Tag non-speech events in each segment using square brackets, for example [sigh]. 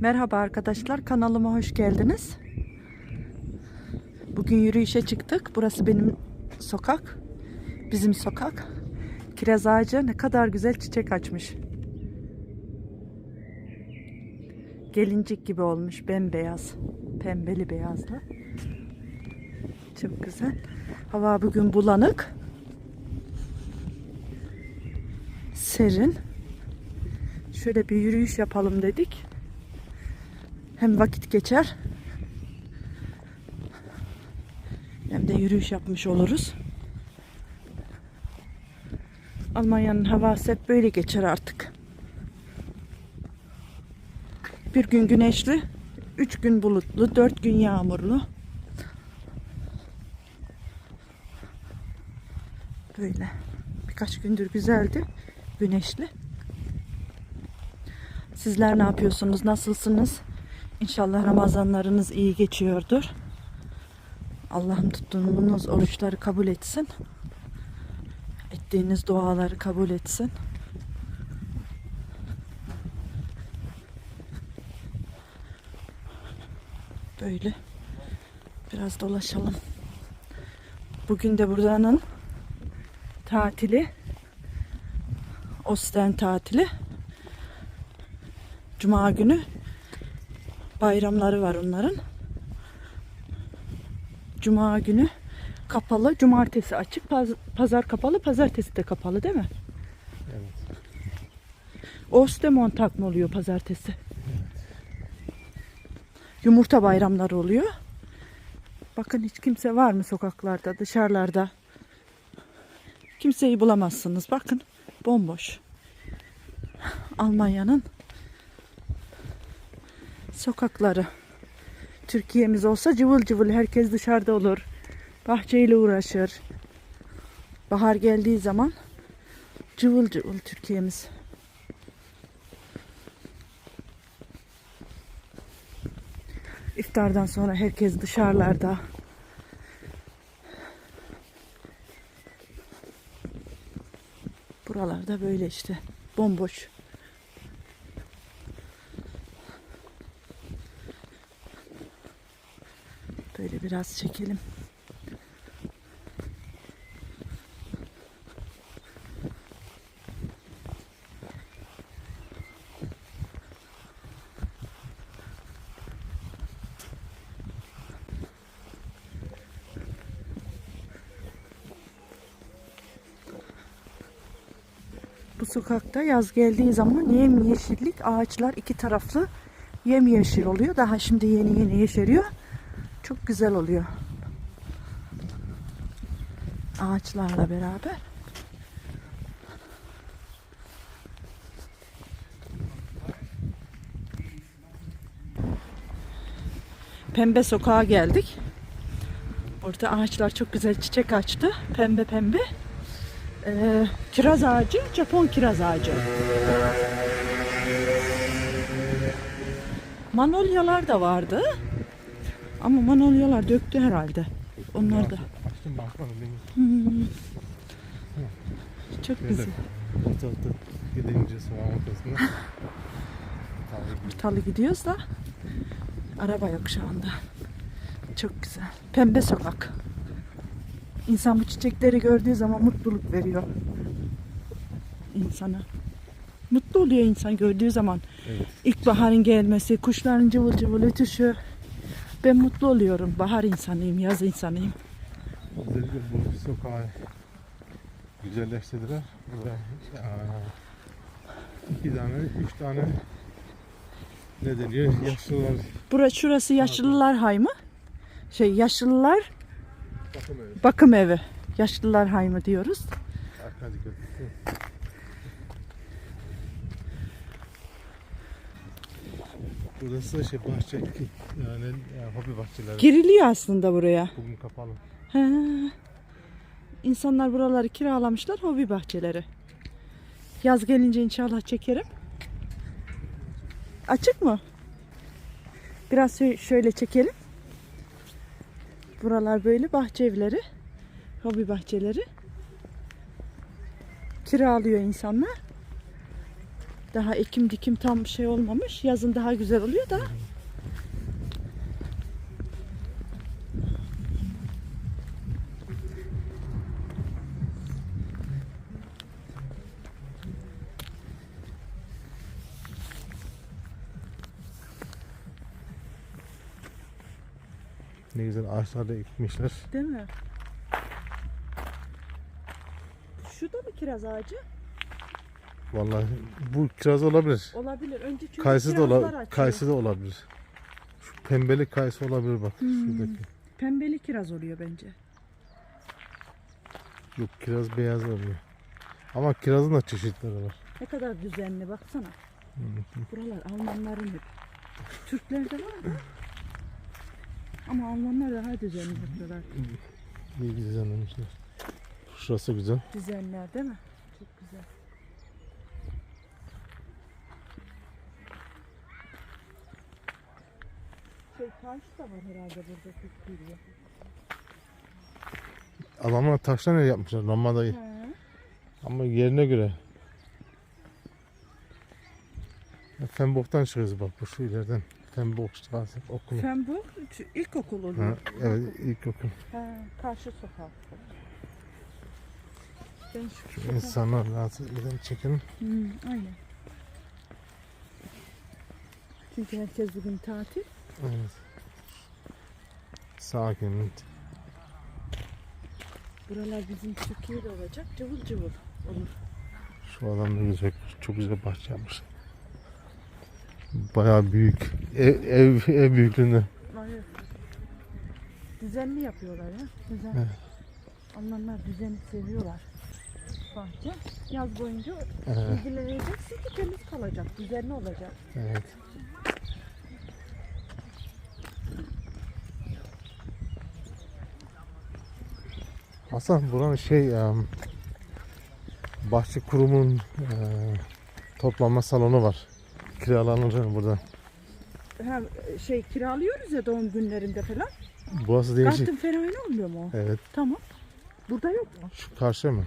Merhaba arkadaşlar kanalıma hoş geldiniz. Bugün yürüyüşe çıktık. Burası benim sokak. Bizim sokak. Kiraz ağacı ne kadar güzel çiçek açmış. Gelincik gibi olmuş bembeyaz. Pembeli beyazlı. Çok güzel. Hava bugün bulanık. Serin. Şöyle bir yürüyüş yapalım dedik. Hem vakit geçer. Hem de yürüyüş yapmış oluruz. Almanya'nın havası hep böyle geçer artık. Bir gün güneşli, üç gün bulutlu, dört gün yağmurlu. Böyle. Birkaç gündür güzeldi. Güneşli. Sizler ne yapıyorsunuz? Nasılsınız? İnşallah Ramazanlarınız iyi geçiyordur. Allah'ım tuttuğunuz oruçları kabul etsin. Ettiğiniz duaları kabul etsin. Böyle biraz dolaşalım. Bugün de buranın tatili. Osten tatili. Cuma günü bayramları var onların. Cuma günü kapalı, cumartesi açık, paz- pazar kapalı, pazartesi de kapalı değil mi? Evet. Ostermontag mı oluyor pazartesi? Yumurta bayramları oluyor. Bakın hiç kimse var mı sokaklarda, dışarılarda? Kimseyi bulamazsınız. Bakın bomboş. Almanya'nın sokakları. Türkiye'miz olsa cıvıl cıvıl herkes dışarıda olur. Bahçeyle uğraşır. Bahar geldiği zaman cıvıl cıvıl Türkiye'miz. İftardan sonra herkes dışarılarda. Buralarda böyle işte bomboş. Böyle biraz çekelim. Bu sokakta yaz geldiği zaman yem yeşillik ağaçlar iki taraflı yem yeşil oluyor. Daha şimdi yeni yeni yeşeriyor. Çok güzel oluyor. Ağaçlarla beraber. Pembe sokağa geldik. Orada ağaçlar çok güzel çiçek açtı. Pembe pembe. Ee, kiraz ağacı, Japon kiraz ağacı. Manolyalar da vardı. Ama manolyalar döktü herhalde. Onlar da. Açtım bakmadım benim. Çok güzel. ortalıkta gidince soğan ortasında. [laughs] Ortalı gidiyoruz da araba yok şu anda. Çok güzel. Pembe sokak. İnsan bu çiçekleri gördüğü zaman mutluluk veriyor insana. Mutlu oluyor insan gördüğü zaman. Evet. İlkbaharın gelmesi, kuşların cıvıl cıvıl ötüşü. Ben mutlu oluyorum. Bahar insanıyım, yaz insanıyım. Özellikle bu sokağı güzelleştirdiler. Burada aa, iki tane, üç tane ne deniyor? Yaşlılar Burası şurası yaşlılar haymı. Şey yaşlılar bakım evi. bakım evi. Yaşlılar haymı diyoruz. Arka Burası şey bahçe yani, yani hobi bahçeleri. Giriliyor aslında buraya. Bugün kapalı. He. İnsanlar buraları kiralamışlar hobi bahçeleri. Yaz gelince inşallah çekerim. Açık mı? Biraz şö- şöyle çekelim. Buralar böyle bahçe evleri. Hobi bahçeleri. Kiralıyor insanlar. Daha ekim dikim tam şey olmamış. Yazın daha güzel oluyor da. Ne güzel ağaçlar da ekmişler. Değil mi? Şu da mı kiraz ağacı? Vallahi bu kiraz olabilir. Olabilir. Önce çünkü Kayısı da açıyor. Kayısı da olabilir. Şu pembeli kayısı olabilir bak Hmm. şuradaki. Pembeli kiraz oluyor bence. Yok kiraz beyaz oluyor. Ama kirazın da çeşitleri var. Ne kadar düzenli baksana. Buralar Almanların hep. Türkler de var da. Ama Almanlar daha düzenli yapıyorlar. İyi düzenlemişler. Şurası güzel. Düzenler değil mi? Çok güzel. Şey karşı da var herhalde burada geliyor. Adamlar taştan ev yapmışlar Ramada'yı. He. Ama yerine göre. Fembok'tan çıkıyoruz bak bu şu ileriden. Fembok Straße okulu. Fembok ilkokul Ha, oluyor. evet ilk okul. He, karşı sokak. Ben şu Şu insanlar rahatsız eden çekelim. Hmm, aynen. Çünkü herkes bugün tatil. Evet. Sakin. Buralar bizim Türkiye'de olacak. Cıvıl cıvıl olur. Şu adam da güzel, çok güzel bahçe yapmış. Bayağı büyük. Ev, ev, ev büyüklüğünde. Evet. Düzenli yapıyorlar ya. Düzen. Evet. Almanlar düzeni seviyorlar. Bahçe. Yaz boyunca Evet, ilgileneceksin ki temiz kalacak. Düzenli olacak. evet. Hasan buranın şey em, bahçe kurumun e, toplanma salonu var. Kiralanır burada. Ha, şey kiralıyoruz ya doğum günlerinde falan. Burası değişik. Garten fenomeni olmuyor mu? Evet. Tamam. Burada yok mu? Şu karşı mı?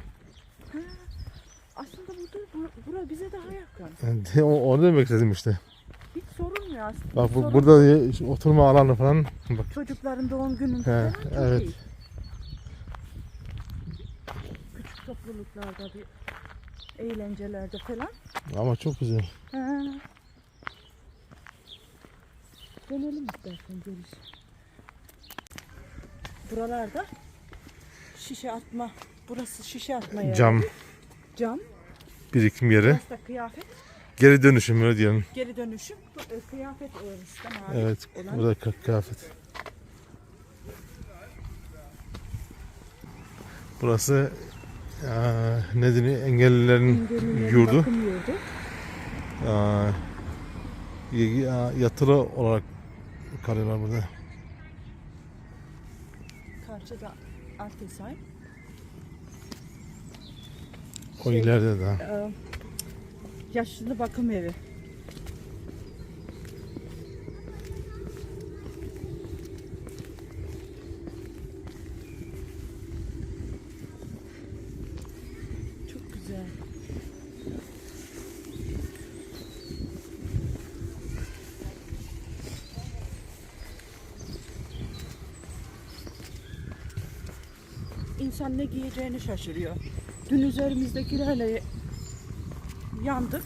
Aslında burada bura, bura bize daha yakın. Yani, o- onu demek istedim işte. Hiç sorulmuyor aslında. Bak bu, Sorun- burada oturma alanı falan. Bak Çocukların doğum gününde He, falan evet. iyi. Küçük topluluklarda bir eğlencelerde falan. ama çok güzel. He. Dönelim istersen geliş. Buralarda şişe atma. Burası şişe atma yeri. Cam Cam. birikim yeri. Burası da kıyafet. Geri dönüşüm öyle diyelim. Geri dönüşüm. E, kıyafet mavi Evet. olan. Burada kı- kıyafet. Burası eee ne deniyor? Engellilerin Engellilerin yurdu. yurdu. Ya- yatılı olarak kalıyorlar burada. Karşıda Altesay. O Şey- ileride daha. Ee, yaşlı bakım evi. Çok güzel. İnsan ne giyeceğini şaşırıyor. Dün üzerimizdekilerle yandık.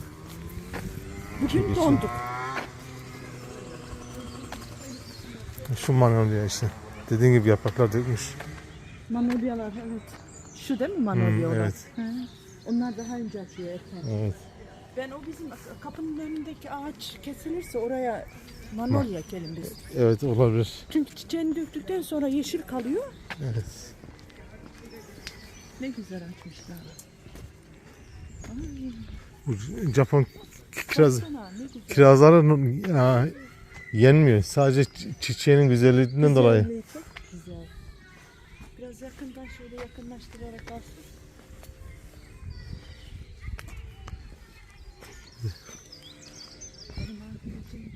Bugün donduk. Şu manolya işte. Dediğin gibi yapraklar dökmüş. Manolyalar evet. Şu değil mi manolyalar? Hmm, evet. He. Onlar daha önce açıyor erken. Evet. Ben o bizim kapının önündeki ağaç kesilirse oraya manolya ekelim biz. Evet olabilir. Çünkü çiçeğini döktükten sonra yeşil kalıyor. Evet. Ne güzel açmışlar. Ay, Bu Japon kiraz baksana, ne güzel. kirazları ya, yenmiyor. Sadece çi- çiçeğinin güzelliğinden dolayı. Güzelliği Çok güzel. Biraz yakından şöyle yakınlaştırarak alsın. Benim arkadaşım.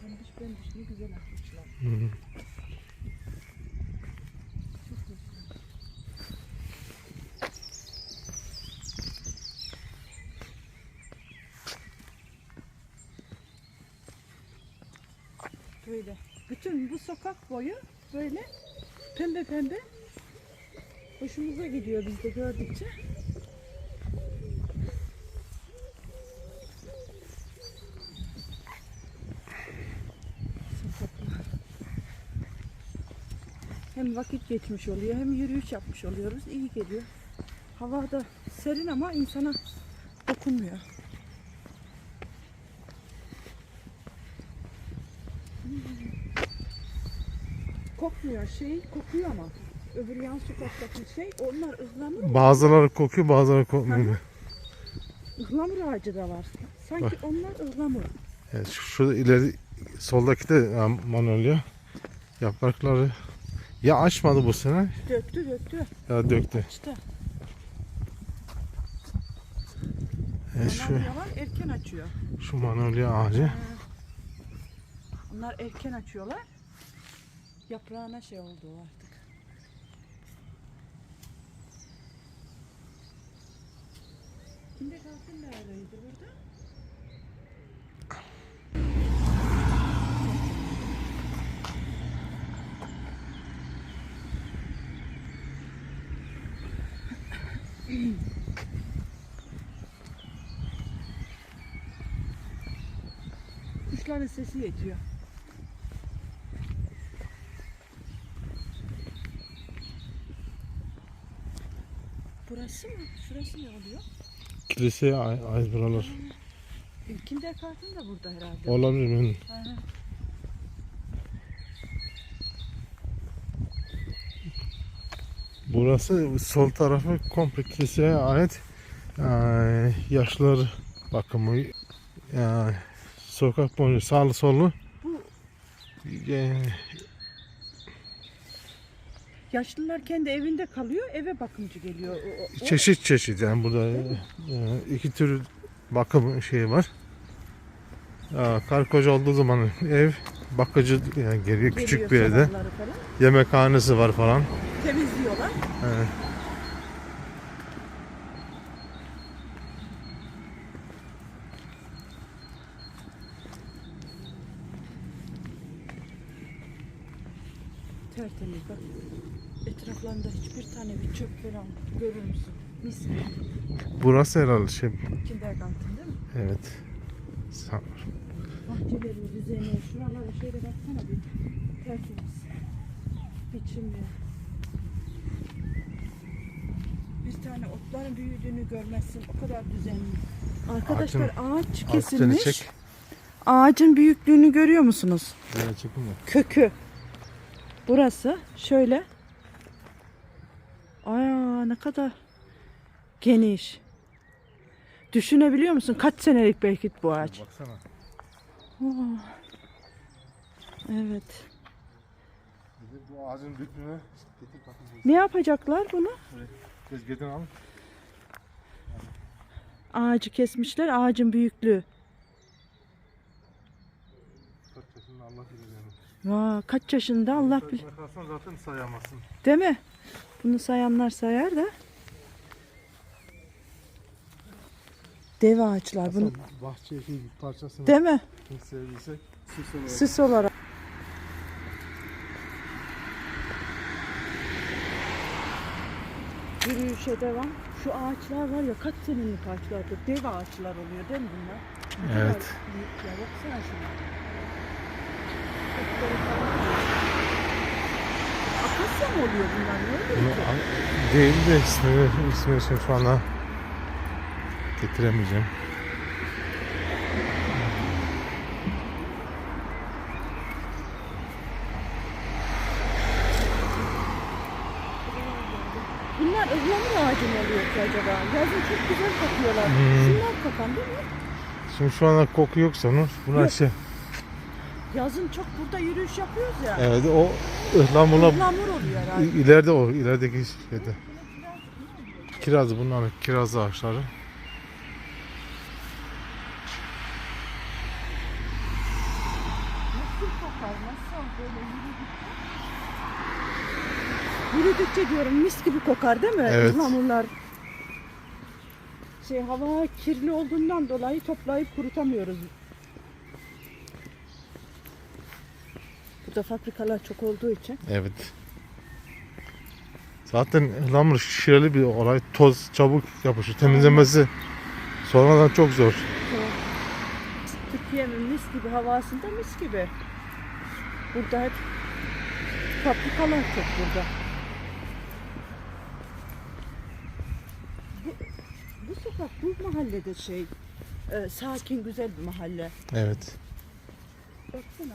Pembiş pembiş ne güzel açmışlar. Hı hı. Çok güzel. Böyle. Bütün bu sokak boyu böyle pembe pembe. Hoşumuza gidiyor biz de gördükçe. Hem vakit geçmiş oluyor hem yürüyüş yapmış oluyoruz. İyi geliyor. Hava da serin ama insana dokunmuyor. Kokmuyor şey kokuyor ama. Öbür yan sokaktaki şey onlar ıhlamur. Bazıları kokuyor bazıları kokmuyor. Ihlamur ağacı da var. Sanki onlar ıhlamur. Evet, şu, şurada ileri soldaki de manolya. Yaprakları ya açmadı bu sene Döktü döktü. ya döktü. İşte. Evet, şu, erken açıyor. şu manolya ağacı. Onlar erken açıyorlar. Yaprağına şey oldu artık. Kimde kalsın neredeydi burada? Kuşların sesi yetiyor. Burası mı? Şurası ne oluyor? Kiliseye ait buralar. Kindergarten da burada herhalde. Olabilir hı. Burası sol tarafı komple kiliseye ait eee, yaşlılar bakımı eee, sokak boyunca sağlı sollu Bu eee, yaşlılar kendi evinde kalıyor, eve bakımcı geliyor. O- çeşit çeşit yani burada eee, iki tür bakım şeyi var. Aa, Karı koca olduğu zaman ev bakıcı yani geliyor küçük bir yerde. Yemekhanesi var falan. Temizliyorlar. Evet. Tertemiz bak. Etraflarında hiçbir tane bir çöp falan görür müsün? Mis gibi. Burası herhalde şey Kindergarten değil mi? evet. Sa- Bahçeleri, düzeni, şuralara şöyle baksana bir. Tertemiz. Biçimli. Bir tane otların büyüdüğünü görmezsin. O kadar düzenli. Arkadaşlar ağaç Ağaçlarını kesilmiş. çek. Ağacın büyüklüğünü görüyor musunuz? Evet, çekin? Kökü. Burası şöyle. Aya ne kadar geniş. Düşünebiliyor musun? Kaç senelik belki bu ağaç? Baksana. Oh. Evet. Bir de bu ağacın getir bakın. Ne yapacaklar bunu? Gedin al. Ağacı kesmişler. Ağacın büyüklüğü. Allah bilir Vaa, kaç yaşında Allah bilir. Yaşına kalsan zaten sayamazsın. Değil mi? Bunu sayanlar sayar da. Dev ağaçlar bunu. Bahçedeki bir parçasını Değil mi? sevdiysek süs olarak. Süs olarak. Yürüyüşe devam. Şu ağaçlar var ya kaç senelik ağaçlardır. Dev ağaçlar oluyor değil mi bunlar? Evet. büyük ya. Baksana şuna. Akasya mı oluyor bunlar? Ne oluyor Bunu değil de ismini, ismini şimdi şu anda getiremeyeceğim. Bunlar ıhlamur ağacı mı oluyor ki acaba? Yazın çok güzel kokuyorlar. Hmm. Şunlar kokan değil mi? Şimdi şu anda koku yok sanır. Buna Yok. şey. Yazın çok burada yürüyüş yapıyoruz ya. Evet o ıhlamurla Ihlamur oluyor herhalde. İleride o ilerideki şeyde. Kiraz bunlar kiraz ağaçları. Nasıl kokar? Nasıl böyle yürüdükçe? Yürüdükçe diyorum mis gibi kokar değil mi? Evet. Ihlamurlar. Şey hava kirli olduğundan dolayı toplayıp kurutamıyoruz. Burada fabrikalar çok olduğu için. Evet. Zaten ıhlamur şişireli bir olay. Toz çabuk yapışır. Temizlemesi sonradan çok zor. Türkiye'nin mis gibi havasında mis gibi. Burada hep fabrikalar çok burada. Bu, bu sokak, bu mahallede şey, e, sakin, güzel bir mahalle. Evet. Baksana,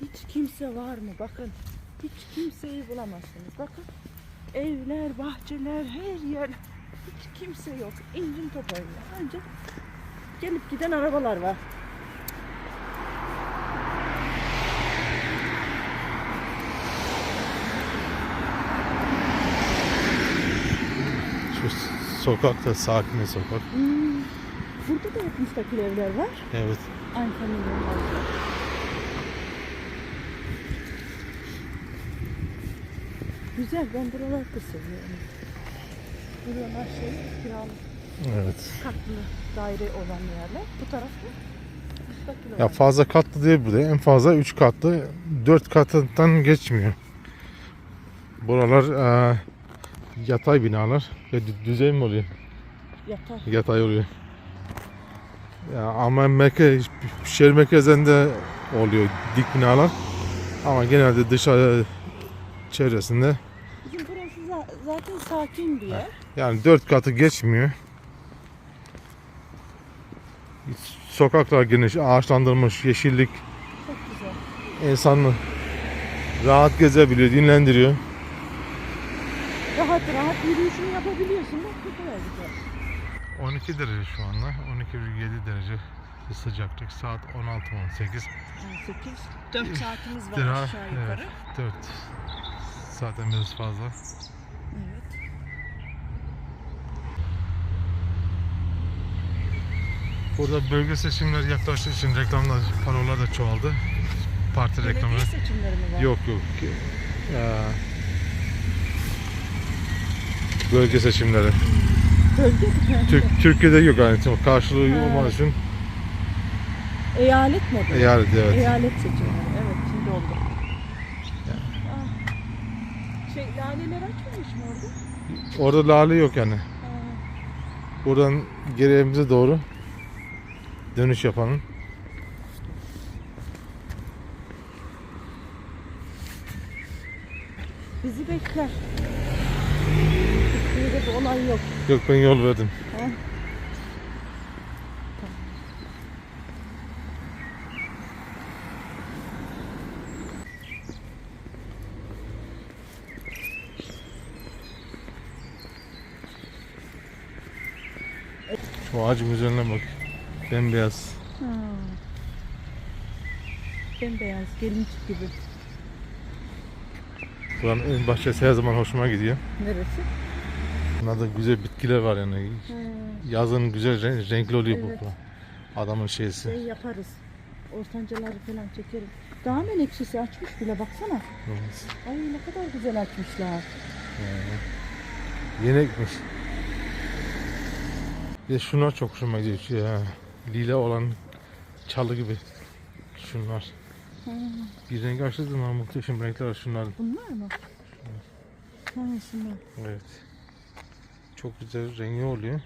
hiç kimse var mı? Bakın, hiç kimseyi bulamazsınız. Bakın, evler, bahçeler, her yer, hiç kimse yok. İncin top oynuyor. Ancak gelip giden arabalar var. Şu sokak da sakin bir sokak. Hmm. Burada da hep müstakil evler var. Evet. Aynı familyanın var. Güzel, ben buraları da seviyorum. Buralar şey, kiralık, Evet. katlı daire olan yerler. Bu tarafta müstakil Ya olan. fazla katlı değil burada. En fazla 3 katlı. 4 katından geçmiyor. Buralar eee, yatay binalar. Ya dü- düzey mi oluyor? Yatar. Yatay oluyor. Ya ama merkez, şehir merkezinde oluyor dik binalar. Ama genelde dışarı çevresinde Bizim burası za- zaten sakin bir yer. yani dört katı geçmiyor. Sokaklar geniş, ağaçlandırılmış, yeşillik Çok güzel. insanı rahat gezebiliyor, dinlendiriyor. Rahat rahat yürüyüşünü yapabiliyorsun. Bak ne kadar güzel. 12 derece şu anda. 12,7 derece bir sıcaklık. Saat 16.18. 18. 4 saatimiz var Lira, aşağı yukarı. evet, 4 zaten biraz fazla. Evet. Burada bölge seçimleri yaklaştığı için reklamlar, parolar da çoğaldı. Parti reklamı. Belediye seçimleri mi var? Yok yok. Ya, bölge seçimleri. Bölge mi? Türk, Türkiye'de yok yani karşılığı Ha. olmadığı için Eyalet mi? bu? eyalet evet. Eyalet seçimleri. Evet şimdi oldu. Ah. Şey laleler açmamış mı orada? Orada lale yok yani. Ha. Buradan geri evimize doğru dönüş yapalım. Bizi bekler. Türkiye'de bir olay yok. Yok ben yol verdim. Ha? Şu ağacın üzerine bak. Bembeyaz. Ha. Bembeyaz gelincik gibi. Buranın ön bahçesi her zaman hoşuma gidiyor. Neresi? Bunlarda güzel bitkiler var yani. Ha. Yazın güzel ren- renkli oluyor Evet. bu. Adamın şeysi. Şey yaparız. Ortancaları falan çekerim. Daha menekşesi açmış bile baksana. Evet. Ay ne kadar güzel açmışlar. Yeni ekmiş. Bir de şunlar çok hoşuma gidiyor. Ya. Lila olan çalı gibi. Şunlar. Ha. Bir renk açtığı zaman muhteşem renkler var şunların. Bunlar mı? Ha şunlar. Evet. Çok güzel rengi oluyor.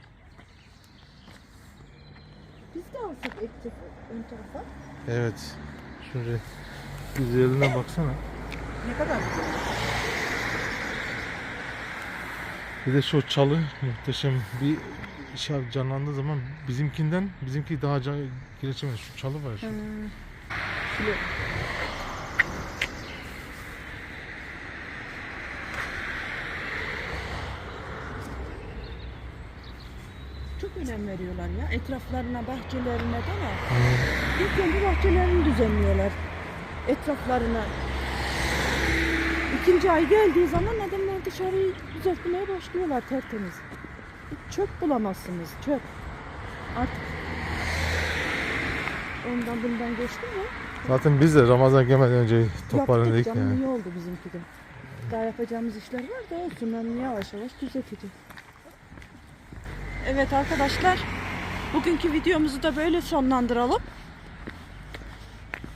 Biz de alsak eksik ön tarafa. Evet. Şuraya güzeline baksana. Ne kadar güzel. Bir de şu çalı muhteşem bir şey canlandığı zaman bizimkinden bizimki daha can gelişemez. Şu çalı var. Şu. Şöyle Çok önem veriyorlar ya etraflarına, bahçelerine de mi? İlk önce bahçelerini düzenliyorlar. Etraflarına. İkinci ay geldiği zaman adamlar dışarıyı düzeltmeye başlıyorlar tertemiz. Çöp bulamazsınız, çöp. Artık ondan bundan geçti mi? Zaten biz de Ramazan gelmeden önce toparladık Yaptık canım yani. iyi oldu bizimki de. Daha yapacağımız işler var da olsun ben yavaş yavaş düzelteceğim. Evet arkadaşlar bugünkü videomuzu da böyle sonlandıralım.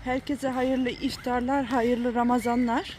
Herkese hayırlı iftarlar, hayırlı Ramazanlar.